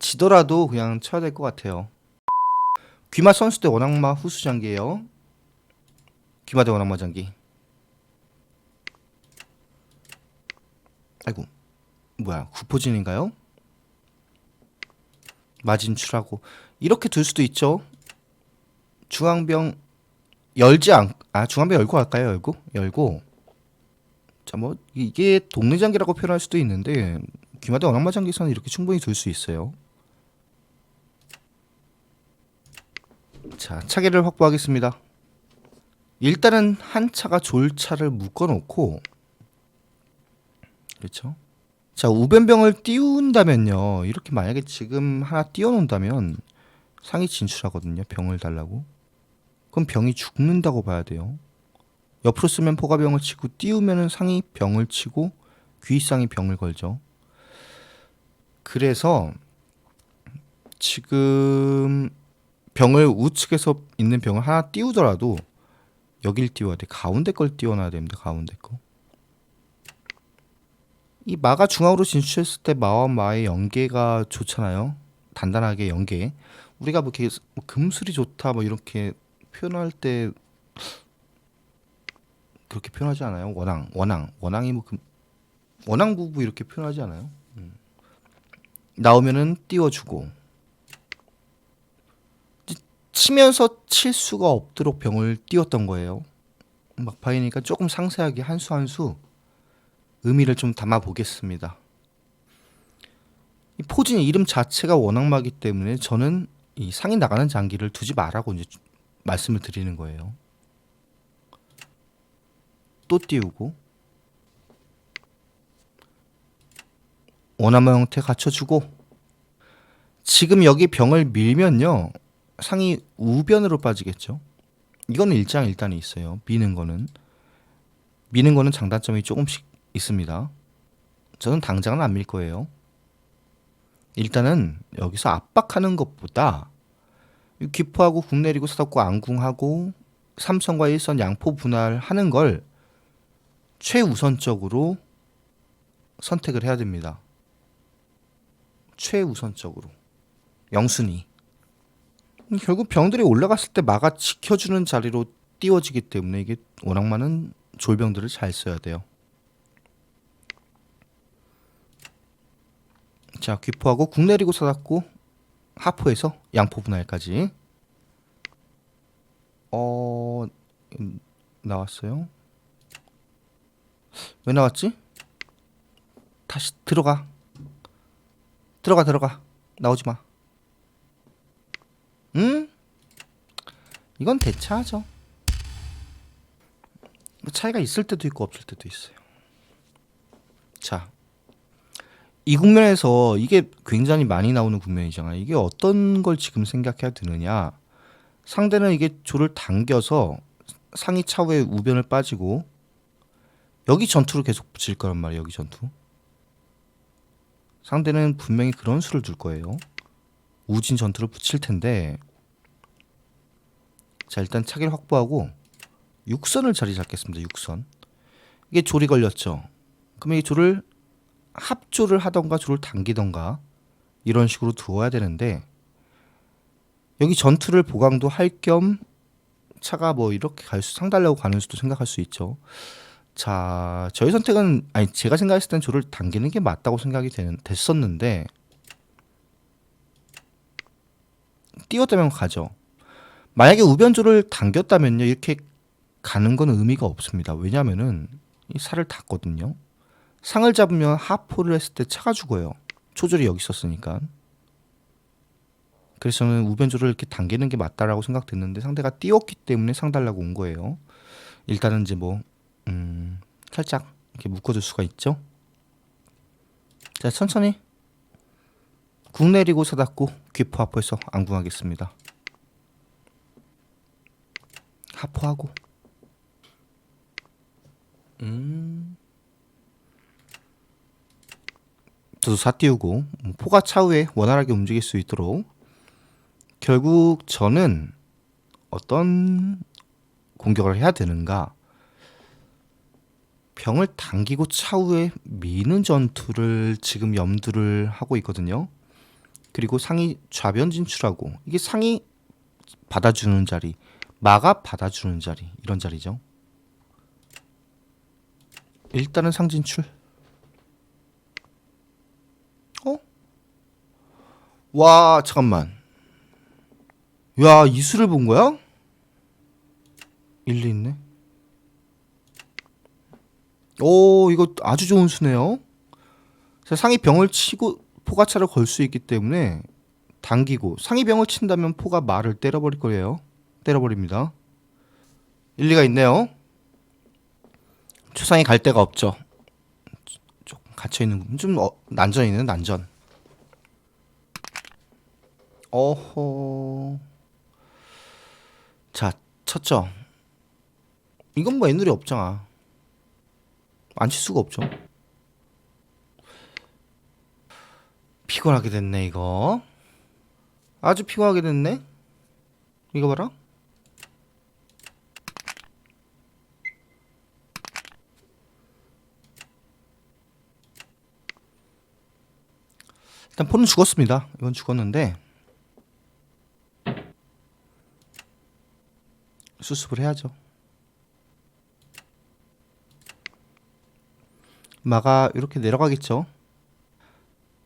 지더라도 그냥 쳐야 될 것 같아요. 귀마 선수 대 원악마 후수 장기예요. 귀마 대 원악마 장기. 아이고 뭐야 구포진인가요? 마진출하고 이렇게 둘 수도 있죠. 중앙병 열지 않, 아 중앙병 열고 할까요? 열고 열고. 자 뭐 이게 동네장기라고 표현할 수도 있는데 귀마대 원악마 장기선은 이렇게 충분히 둘 수 있어요. 자 차계를 확보하겠습니다. 일단은 한 차가 졸차를 묶어놓고 그렇죠. 자 우변병을 띄운다면요. 이렇게 만약에 지금 하나 띄워놓는다면 상이 진출하거든요. 병을 달라고. 그럼 병이 죽는다고 봐야 돼요. 옆으로 쓰면 포가병을 치고 띄우면은 상이 병을 치고 귀상이 병을 걸죠. 그래서 지금 병을 우측에서 있는 병을 하나 띄우더라도 여길 띄워야 돼 가운데 걸 띄워놔야 됩니다 가운데 거 이 마가 중앙으로 진출했을 때 마와 마의 연계가 좋잖아요. 단단하게 연계. 우리가 뭐 이렇게 뭐 금술이 좋다 뭐 이렇게 표현할 때 그렇게 표현하지 않아요. 원앙, 원앙, 원앙이 뭐 금, 원앙 부부 이렇게 표현하지 않아요. 음. 나오면은 띄워주고 찌- 치면서 칠 수가 없도록 병을 띄웠던 거예요. 막파이니까 조금 상세하게 한 수 한 수 의미를 좀 담아 보겠습니다. 이 포진 이름 자체가 원악마기 때문에 저는 이 상이 나가는 장기를 두지 말라고 이제 말씀을 드리는 거예요. 또 띄우고 원악마 형태 갖춰주고 지금 여기 병을 밀면요 상이 우변으로 빠지겠죠. 이거는 일장일단이 있어요. 미는 거는 미는 거는 장단점이 조금씩 있습니다. 저는 당장은 안 밀 거예요. 일단은 여기서 압박하는 것보다 기포하고 궁 내리고 사덕고 안궁하고 삼성과 일선 양포 분할하는 걸 최우선적으로 선택을 해야 됩니다. 최우선적으로 영순위 결국 병들이 올라갔을 때 마가 지켜주는 자리로 띄워지기 때문에 이게 워낙만은 졸병들을 잘 써야 돼요. 자 귀포하고 궁 내리고 사닫고 하포에서 양포 분할까지. 어 음, 나왔어요? 왜 나왔지? 다시 들어가. 들어가 들어가. 나오지 마 응? 이건 대차하죠 뭐 차이가 있을 때도 있고 없을 때도 있어요 자 이 국면에서 이게 굉장히 많이 나오는 국면이잖아요. 이게 어떤 걸 지금 생각해야 되느냐. 상대는 이게 조를 당겨서 상위 차후에 우변을 빠지고 여기 전투를 계속 붙일 거란 말이에요. 여기 전투. 상대는 분명히 그런 수를 둘 거예요. 우진 전투를 붙일 텐데 자 일단 차기를 확보하고 육선을 자리 잡겠습니다. 육선. 이게 조리 걸렸죠. 그러면 이 조를 합조를 하던가 조를 당기던가 이런 식으로 두어야 되는데 여기 전투를 보강도 할 겸 차가 뭐 이렇게 갈 수 상달려고 가는 수도 생각할 수 있죠. 자, 저희 선택은 아니 제가 생각했을 땐 조를 당기는 게 맞다고 생각이 되는, 됐었는데 띄웠다면 가죠. 만약에 우변조를 당겼다면요 이렇게 가는 건 의미가 없습니다. 왜냐하면은 이 살을 닿거든요. 상을 잡으면 하포를 했을 때 차가 죽어요. 초절이 여기 있었으니까. 그래서 저는 우변조를 이렇게 당기는 게 맞다라고 생각됐는데 상대가 띄웠기 때문에 상 달라고 온 거예요. 일단은 이제 뭐 음, 살짝 이렇게 묶어줄 수가 있죠. 자 천천히 궁 내리고 사닫고 귀포 하포에서 안궁하겠습니다. 하포하고 음 저도 사 띄우고 뭐 포가 차후에 원활하게 움직일 수 있도록 결국 저는 어떤 공격을 해야 되는가 병을 당기고 차후에 미는 전투를 지금 염두를 하고 있거든요. 그리고 상이 좌변 진출하고 이게 상이 받아주는 자리, 마가 받아주는 자리 이런 자리죠. 일단은 상 진출. 어? 와 잠깐만. 야 이수를 본 거야? 일리 있네. 오 이거 아주 좋은 수네요. 자, 상이 병을 치고 포가차를 걸 수 있기 때문에 당기고 상이 병을 친다면 포가 말을 때려버릴 거예요. 때려버립니다. 일리가 있네요. 초상이 갈 데가 없죠. 조금 갇혀 있는 좀 어, 난전 있는 난전. 어허. 자 쳤죠. 이건 뭐 애누리 없잖아. 안 칠 수가 없죠. 피곤하게 됐네 이거. 아주 피곤하게 됐네. 이거 봐라. 일단 폰은 죽었습니다. 이건 죽었는데 수습을 해야죠. 마가 이렇게 내려가겠죠.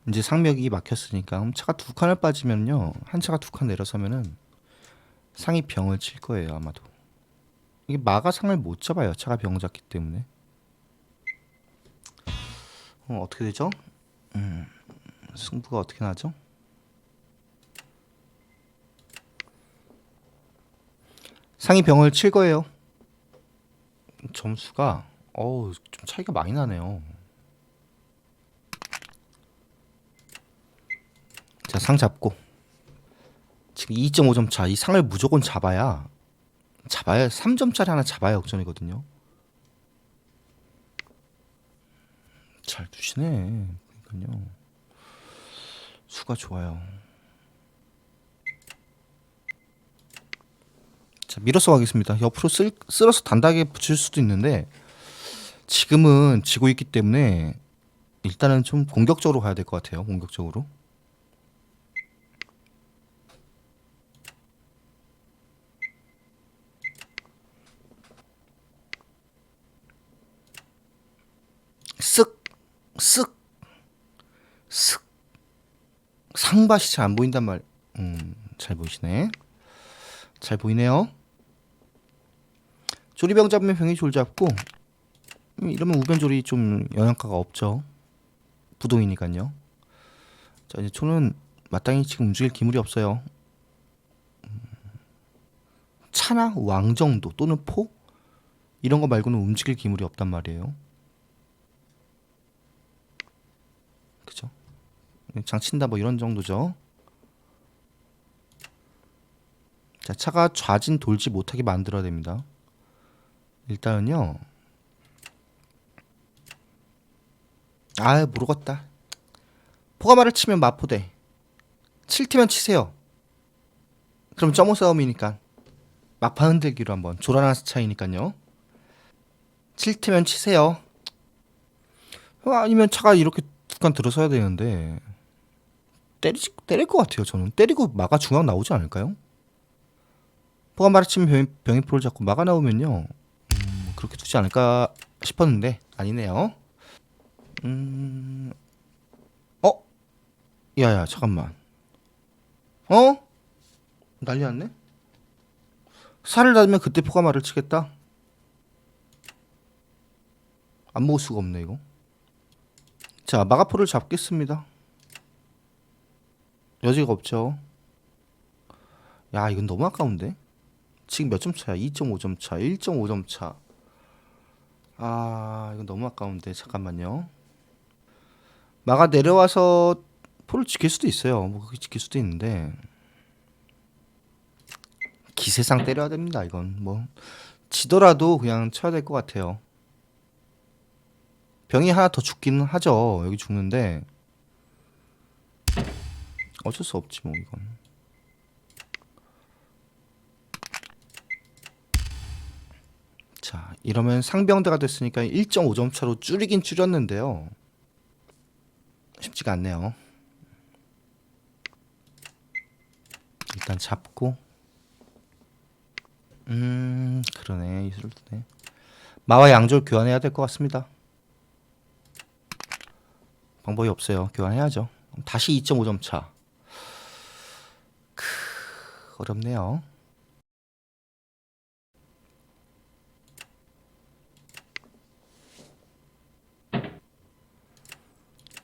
이제 상벽이 막혔으니까 그럼 차가 두 칸을 빠지면요. 한 차가 두 칸 내려서면은 상이 병을 칠 거예요 아마도. 이게 마가 상을 못 잡아요 차가 병을 잡기 때문에. 어, 어떻게 되죠? 음, 승부가 어떻게 나죠? 상이 병을 칠 거예요. 점수가 어우 좀 차이가 많이 나네요 자, 상 잡고. 지금 2.5점 차. 이 상을 무조건 잡아야 잡아야 3점짜리 하나 잡아야 역전이거든요. 잘 두시네. 그러니까요. 수가 좋아요. 자, 밀어서 가겠습니다. 옆으로 쓸, 쓸어서 단단하게 붙일 수도 있는데 지금은 지고 있기 때문에 일단은 좀 공격적으로 가야 될 것 같아요. 공격적으로. 쓱, 쓱, 쓱. 상밭이 잘 안 보인단 말. 음, 잘 보이시네. 잘 보이네요. 조리병 잡으면 병이 졸 잡고 음, 이러면 우변조리 좀 영양가가 없죠. 부동이니까요. 자 이제 초는 마땅히 지금 움직일 기물이 없어요. 음, 차나 왕 정도 또는 포 이런 거 말고는 움직일 기물이 없단 말이에요. 그죠? 장친다 뭐 이런 정도죠. 자, 차가 좌진 돌지 못하게 만들어야 됩니다. 일단은요. 아, 모르겠다. 포가마를 치면 마포대. 7티면 치세요. 그럼 점오 싸움이니까 막판 흔들기로 한번 조라나스 차이니까요. 7티면 치세요. 어, 아니면 차가 이렇게 툭간 들어서야 되는데 때리지 때릴 것 같아요. 저는 때리고 마가 중앙 나오지 않을까요? 포가 마르치면 병이, 병이 프를 잡고 마가 나오면요 음, 그렇게 두지 않을까 싶었는데 아니네요. 음, 어, 야야 잠깐만, 어? 난리 났네. 살을 닫으면 그때 포가 마를 치겠다. 안 먹을 수가 없네 이거. 자, 마가포를 잡겠습니다. 여지가 없죠. 야, 이건 너무 아까운데? 지금 몇 점 차야? 2.5점 차, 1.5점 차. 아, 이건 너무 아까운데. 잠깐만요. 마가 내려와서 포를 지킬 수도 있어요. 뭐 그게 지킬 수도 있는데 기세상 때려야 됩니다. 이건 뭐 지더라도 그냥 쳐야 될 것 같아요. 병이 하나 더 죽기는 하죠. 여기 죽는데 어쩔 수 없지 뭐 이건. 자 이러면 상병대가 됐으니까 1.5점 차로 줄이긴 줄였는데요. 쉽지가 않네요. 일단 잡고 음 그러네 이슬 네 마와 양절 교환해야 될 것 같습니다 방법이 없어요 교환해야죠 다시 2.5점 차 크, 어렵네요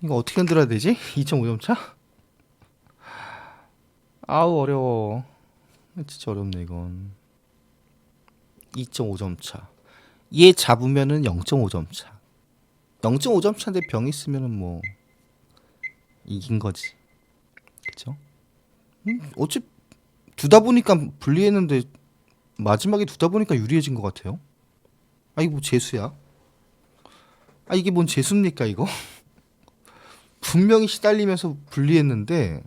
이거 어떻게 흔들어야 되지? 2.5점 차? 아우 어려워 진짜 어렵네 이건 2.5점 차. 얘 잡으면은 0.5점 차. 0.5점 차인데 병 있으면은 뭐 이긴 거지. 그쵸? 음, 어찌 두다 보니까 불리했는데 마지막에 두다 보니까 유리해진 것 같아요. 아 이거 뭐 재수야? 아 이게 뭔 재수입니까 이거? 분명히 시달리면서 불리했는데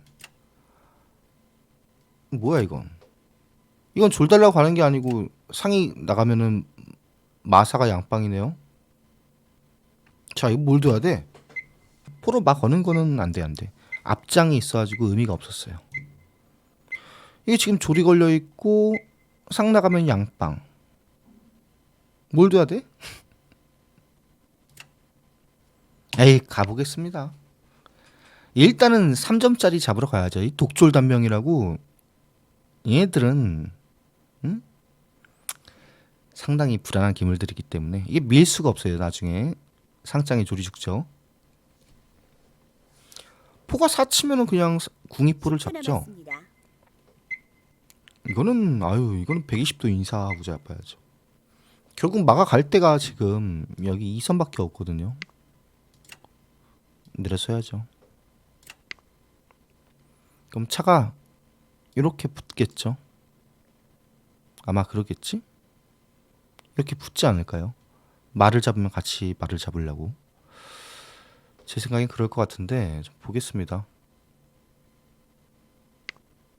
뭐야 이건? 이건 졸 달라고 가는 게 아니고 상이 나가면은 마사가 양빵이네요. 자, 이거 뭘 둬야 돼? 포로 막 거는 거는 안 돼, 안 돼. 앞장이 있어가지고 의미가 없었어요. 이게 지금 조리 걸려 있고 상 나가면 양빵. 뭘 둬야 돼? 에이, 가보겠습니다. 일단은 3점짜리 잡으러 가야죠. 이 독졸 단명이라고 얘네들은 음? 상당히 불안한 기물들이기 때문에 이게 밀 수가 없어요. 나중에 상장에 조리 죽죠. 포가 4치면은 그냥 궁입부를 잡죠. 이거는 아유 이거는 120도 인사하고 잡아야죠. 결국 막아갈 때가 지금 여기 2선밖에 없거든요. 내려서야죠. 그럼 차가 이렇게 붙겠죠. 아마 그러겠지? 이렇게 붙지 않을까요? 말을 잡으면 같이 말을 잡으려고. 제 생각엔 그럴 것 같은데 좀 보겠습니다.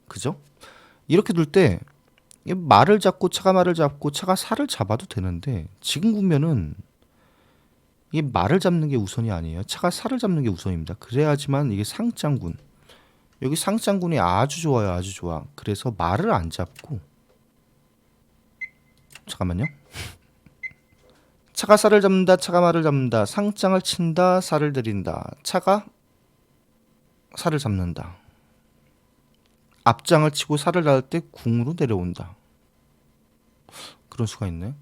그죠? 이렇게 둘 때 말을 잡고 차가 말을 잡고 차가 살을 잡아도 되는데 지금 보면은 이게 말을 잡는 게 우선이 아니에요. 차가 살을 잡는 게 우선입니다. 그래야지만 이게 상장군 여기 상장군이 아주 좋아요, 아주 좋아. 그래서 말을 안 잡고 잠깐만요. 차가 살을 잡는다, 차가 말을 잡는다, 상장을 친다, 살을 들인다. 차가 살을 잡는다. 앞장을 치고 살을 닿을 때 궁으로 내려온다. 그런 수가 있네.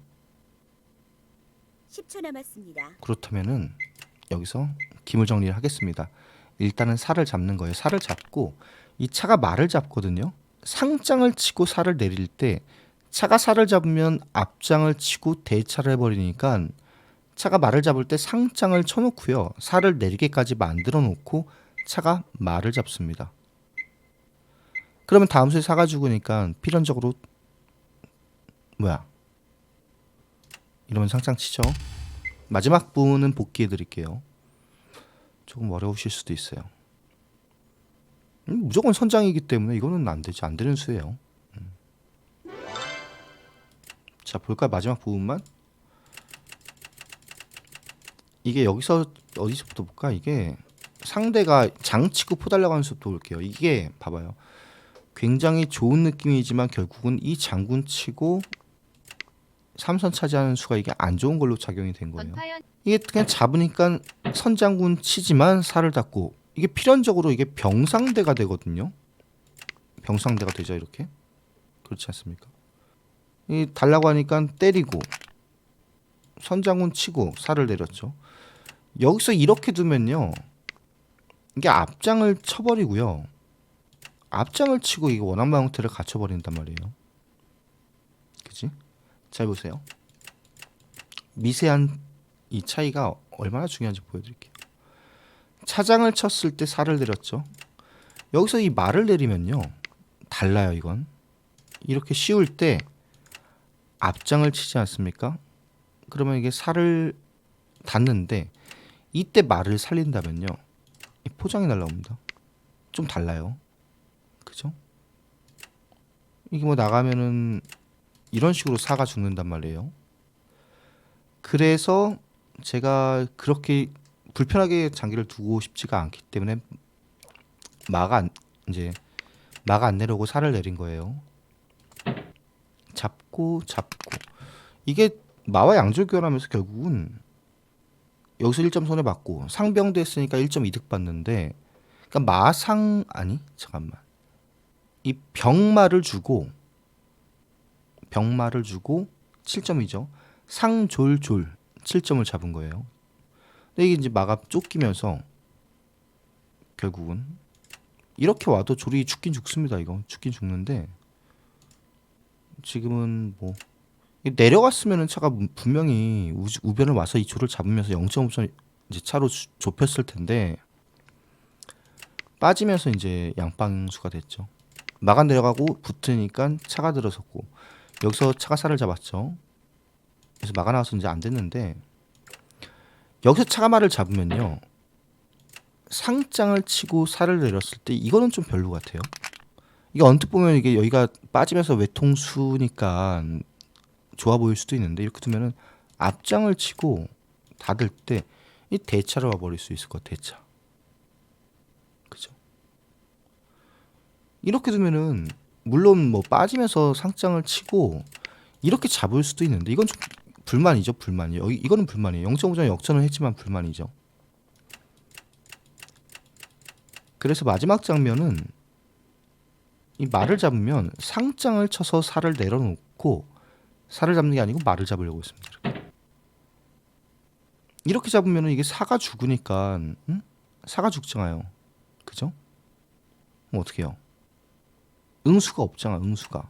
10초 남았습니다. 그렇다면은 여기서 기물 정리를 하겠습니다. 일단은 살을 잡는 거예요. 살을 잡고 이 차가 말을 잡거든요. 상장을 치고 살을 내릴 때 차가 살을 잡으면 앞장을 치고 대차를 해버리니까 차가 말을 잡을 때 상장을 쳐놓고요. 살을 내리게까지 만들어 놓고 차가 말을 잡습니다. 그러면 다음 수에 사가 죽으니까 필연적으로 뭐야? 이러면 상장 치죠. 마지막 부분은 복귀해 드릴게요. 조금 어려우실 수도 있어요. 음, 무조건 선장이기 때문에 이거는 안 되지 안 되는 수예요. 음. 자 볼까 요 마지막 부분만 이게 여기서 어디서부터 볼까 이게 상대가 장치고 하는 수부터 볼게요. 이게 봐봐요. 굉장히 좋은 느낌이지만 결국은 이 장군 치고 삼선 차지하는 수가 이게 안 좋은 걸로 작용이 된 거예요. 건파연 이게 그냥 잡으니까 선장군 치지만 살을 닫고 이게 필연적으로 이게 병상대가 되거든요. 병상대가 되죠 이렇게 그렇지 않습니까? 이 달라고 하니까 때리고 선장군 치고 살을 내렸죠. 여기서 이렇게 두면요 이게 앞장을 쳐버리고요. 앞장을 치고 이게 원한마 형태를 갖춰버린단 말이에요. 그지? 잘 보세요. 미세한 이 차이가 얼마나 중요한지 보여드릴게요. 차장을 쳤을 때 살을 내렸죠. 여기서 이 말을 내리면요. 달라요, 이건. 이렇게 씌울 때 앞장을 치지 않습니까? 그러면 이게 살을 닿는데 이때 말을 살린다면요. 이 포장이 날라옵니다. 좀 달라요. 그죠? 이게 뭐 나가면은 이런 식으로 사가 죽는단 말이에요. 그래서 제가 그렇게 불편하게 장기를 두고 싶지가 않기 때문에 마가 안- 이제 마가 안 내려오고 살을 내린 거예요. 잡고 잡고 이게 마와 양조 교환하면서 결국은 여기서 1점 손해 받고 상병도 했으니까 1점 이득 받는데 그러니까 마상 아니 잠깐만 이 병마를 주고 병마를 주고 7점이죠. 상졸졸 7점을 잡은 거예요. 근데 이게 이제 마가 쫓기면서 결국은 이렇게 와도 조리 죽긴 죽습니다. 이거 죽긴 죽는데 지금은 뭐 내려갔으면은 차가 분명히 우, 우변을 와서 이 조를 잡으면서 0.5점 이제 차로 주- 좁혔을 텐데 빠지면서 이제 양방수가 됐죠. 마가 내려가고 붙으니까 차가 들어섰고 여기서 차가 살을 잡았죠. 그래서 마가 나와서 이제 안 됐는데 여기서 차가 말을 잡으면요 상장을 치고 살을 내렸을 때 이거는 좀 별로 같아요. 이게 언뜻 보면 이게 여기가 빠지면서 외통수니까 좋아 보일 수도 있는데 이렇게 두면은 앞장을 치고 닫을 때 이 대차로 와버릴 수 있을 것 같아 대차. 그죠? 이렇게 두면은 물론 뭐 빠지면서 상장을 치고 이렇게 잡을 수도 있는데 이건 좀 불만이죠 불만이 여기 이거는 불만이에요. 0.5점 역전을 했지만 불만이죠. 그래서 마지막 장면은 이 말을 잡으면 상장을 쳐서 살을 내려놓고 살을 잡는 게 아니고 말을 잡으려고 했습니다 이렇게, 이렇게 잡으면 이게 사가 죽으니까 응? 사가 죽잖아요. 그죠? 어떻게 해요 응수가 없잖아 응수가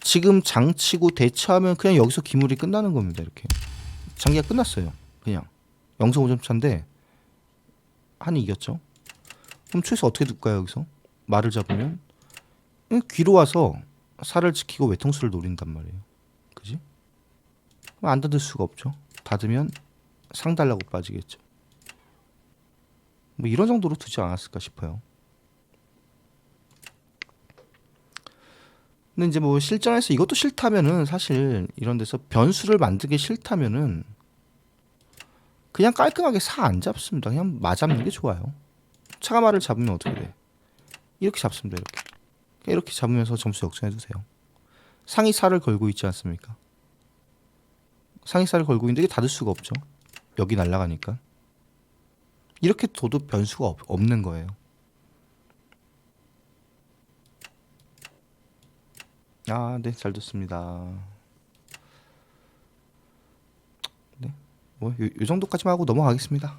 지금 장치고 대처하면 그냥 여기서 기물이 끝나는 겁니다. 이렇게 장기가 끝났어요. 그냥 0성 5점 차인데 한이 이겼죠. 그럼 최소 어떻게 둘까요 여기서 말을 잡으면 응, 귀로 와서 살을 지키고 외통수를 노린단 말이에요. 그지? 안 닫을 수가 없죠. 닫으면 상 달라고 빠지겠죠. 뭐 이런 정도로 두지 않았을까 싶어요. 근데 이제 뭐 실전에서 이것도 싫다면은 사실 이런 데서 변수를 만들기 싫다면은 그냥 깔끔하게 사 안 잡습니다. 그냥 맞잡는 게 좋아요. 차가마를 잡으면 어떻게 돼? 이렇게 잡습니다. 이렇게 그러니까 이렇게 잡으면서 점수 역전해 주세요. 상위 살을 걸고 있지 않습니까? 상위 살을 걸고 있는데 이게 닫을 수가 없죠. 여기 날아가니까 이렇게 둬도 변수가 없, 없는 거예요. 아, 네, 잘 듣습니다. 네, 뭐, 요, 요 정도까지만 하고 넘어가겠습니다.